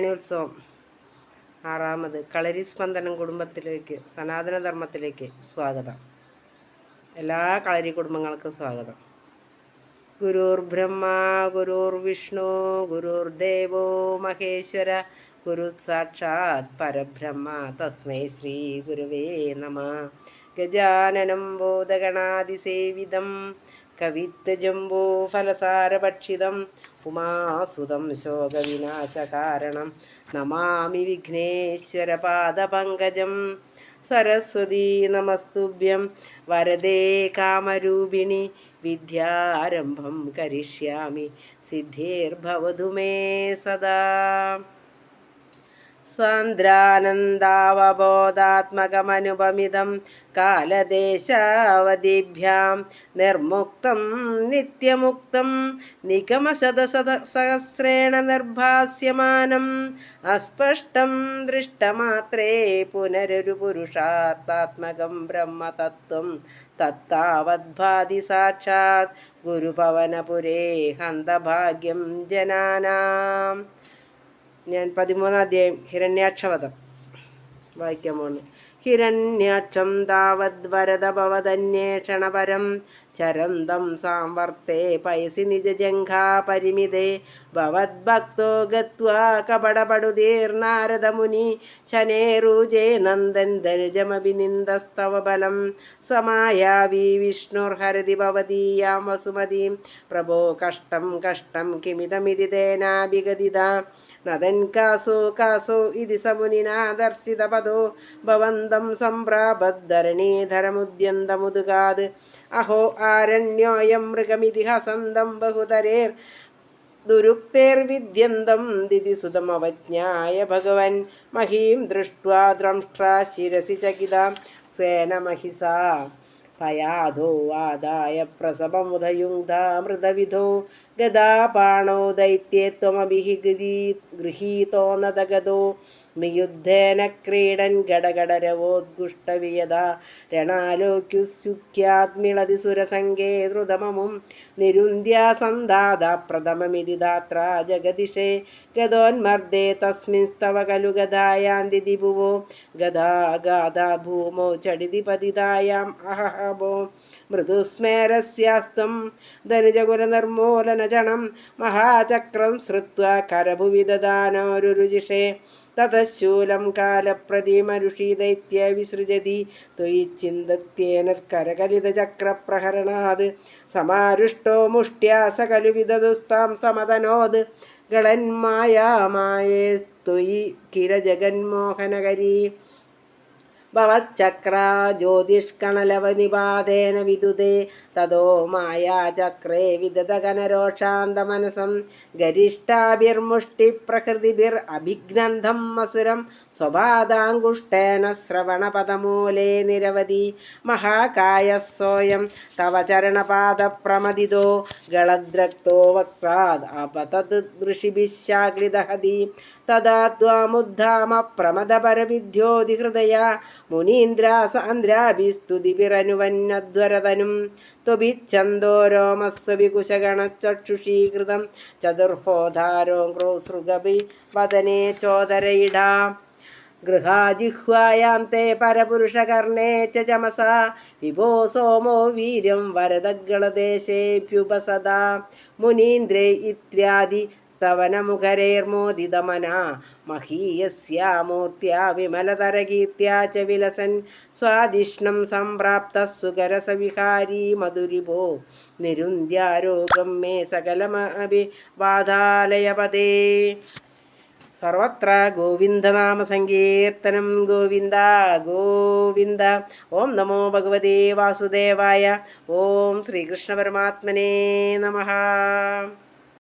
നാരായണോത്സവം ആറാമത് കളരി സ്പന്ദനം കുടുംബത്തിലേക്ക് സനാതനധർമ്മത്തിലേക്ക് സ്വാഗതം. എല്ലാ കളരി കുടുംബങ്ങൾക്കും സ്വാഗതം. ഗുരുർ ബ്രഹ്മ ഗുരുർ വിഷ്ണു ഗുരുർ ദേവോ മഹേശ്വര ഗുരു സാക്ഷാത് പരബ്രഹ്മ തസ്മൈ ശ്രീ ഗുരുവേ നമ. ഗജാനനം ബോധഗണാതിസേവിതം കവിത്തജംബോ ഫലസാരഭക്ഷിതം ഉമാസുതം ശോകവിനാശകാരണം. നമാമി വിഘ്നേശ്വരപാദപങ്കജം സരസ്വതീ നമസ്തുഭ്യം. വരദേ കാമരൂപിണി വിദ്യാരംഭം കരിഷ്യാമി. സിദ്ധിർഭവതു മേ സദാ. സാന്ദ്രാനന്ദാവബോധാത്മകമനുപമിതം കാലദേശാവധിഭ്യാം നിർമുക്തം നിത്യമുക്തം നിഗമശതശതസഹസ്രേണ നിർഭാസ്യമാനം അസ്പഷ്ടം ദൃഷ്ടമാത്രേ പുനരൊരു പുരുഷാർത്ഥാത്മകം ബ്രഹ്മതത്വം തത്താവദ്ഭാതി സാക്ഷാത് ഗുരുഭവനപുരേ ഹന്തഭാഗ്യം ജനാനാം. ഞാൻ പതിമൂന്നാം അധ്യായം ഹിരണ്യാക്ഷവധം വായിക്കാൻ പോകുന്നു ഹിരണ്യാക്ഷം താവദ്വരദഭവതന്വേഷണപരം ചരന്തം സാംവർത്തേ പയസി നിജജംഘാ പരിമിതേ. ഭവദ്ഭക്തോ ഗത്വാ കപടപടുതീർനാരദമുനി. ശനേരുജേ നന്ദൻ ദരുജമഭിനിന്ദസ്തവ ബലം. സമായാവി വിഷ്ണുർഹരതി ഭവതീയാം വസുമതീം. പ്രഭോ കഷ്ടം കഷ്ടം കിമിതമിതി തേനാഭിഗതിത. നദൻ കാസോ കാസോ ഇതി സമുനിനാ ദർശിതപദോ ഭവന്തം സംപ്രാപദ്ധരണീധരമുദ്യന്തമുതുകാത്. അഹോ ആരണ്യോയം മൃഗമിതി ഹസന്തം ബഹുതരേർ ദുരുക്തേർവിദ്യന്തം ദിതിസുതമവജ്ഞായ ഭഗവൻ. മഹീം ദൃഷ്ട്വാ ദ്രംഷ്ട്രാ ശിരസി ചകിത. സ്വേന മഹിസ പയാധോ ആദായ പ്രസവമുദയുങ്ധാമൃതവിധോ ഗതാപാണോ ദൈത്യത്വമഭി ഗൃഹീതോന്നതഗതോ മിയുദ്ധേന ക്രീഡൻ ഗടഗടരവോദ്ഗുഷ്ടവിയത. രണാലോക്യുസുഖ്യാത്മിളതി സുരസംഗേ ധൃതമമും നിരുന്ധ്യാസന്ധാത പ്രഥമമിതി ധാത്ര ജഗതിഷേ ഗതോന്മർദ്ദേ തസ്മിൻസ്തവ കലു ഗതായാന്തി ദിഭുവോ ഗതാഗാത ഭൂമോ ചടിതി പതിതായാം അഹഹബോ മൃദുസ്മേരസ്യാസ്ത്വം ധനുജകുലനിർമൂലന ജനജണം മഹാചക്രം ശ്രുത്വ കരഭുവിദാനോരുചിഷേ തതശൂലം കാലപ്രതിമരുഷി ദൈത്യ വിസൃജതി. ത്വയി ചിന്തത്യേന കരകലിതചക്രപ്രഹരണാത് സമാരുഷ്ടോ മുഷ്ട്യാ സകലു വിദതുസ്താം സമതനോത്. ഗളന്മായാമായേ ത്വയി കിരജഗന്മോഹനകരീ ഭവച്ചക്രാ ജ്യോതിഷ്കണലവനിപാതേന വിദുതേ തതോ മായാചക്രേ വിദതകനരോഷാന്തമനസം. ഗരിഷ്ടാഭിർമുഷ്ടിപ്രകൃതിഭിർ അഭിഘ്നന്ധം അസുരം സ്വപാദാങ്കുഷ്ടേന ശ്രവണപദമൂലേ നിരവധി മഹാകായസ്സോയം. തവ ചരണപാദപ്രമദിതോ. ഗളദ്രക്തോ വക്രാദ് അപതത് ഋഷിഭിശാക്ലിതഹതി. തദാ ത്വാമുദ്ധാമ പ്രമദപരവിദ്യോതിഹൃദയ മുനീന്ദ്രാസാന്ദ്രാഭിസ്തുതിപിറനുവന്നധ്വരതനും ത്വഭിച്ഛന്തോ രോമസ്വവികുശഗണചക്ഷുഷീകൃതം ചതുർഹോധാരോ ക്രോസൃഗഭി വദനേ ചോദരയിടാ. ഗൃഹാജിഹ്വായാം തേ പരപുരുഷകർണേ ചമസാ. വിഭോ സോമോ വീര്യം വരദഗളദേശേഭ്യുപസദാ മുനീന്ദ്രേ ഇത്യാദി സ്തവനമുഖരേർമോദിതമനാ മഹീയസ്യാമൂർത്തിയാ വിമലതരകീർത്യാ ച വിലസൻ. സ്വാദിഷ്ണം സംപ്രാപ്ത സുകരസവിഹാരീ മധുരിഭോ. നിരുന്ധ്യാരോഗം മേ സകലമഭി ബാധാലയപദേ സർവത്ര ഗോവിന്ദനാമസങ്കീർത്തനം ഗോവിന്ദ ഗോവിന്ദ. ഓം നമോ ഭഗവതേ വാസുദേവായ. ഓം ശ്രീകൃഷ്ണ പരമാത്മനേ നമഃ.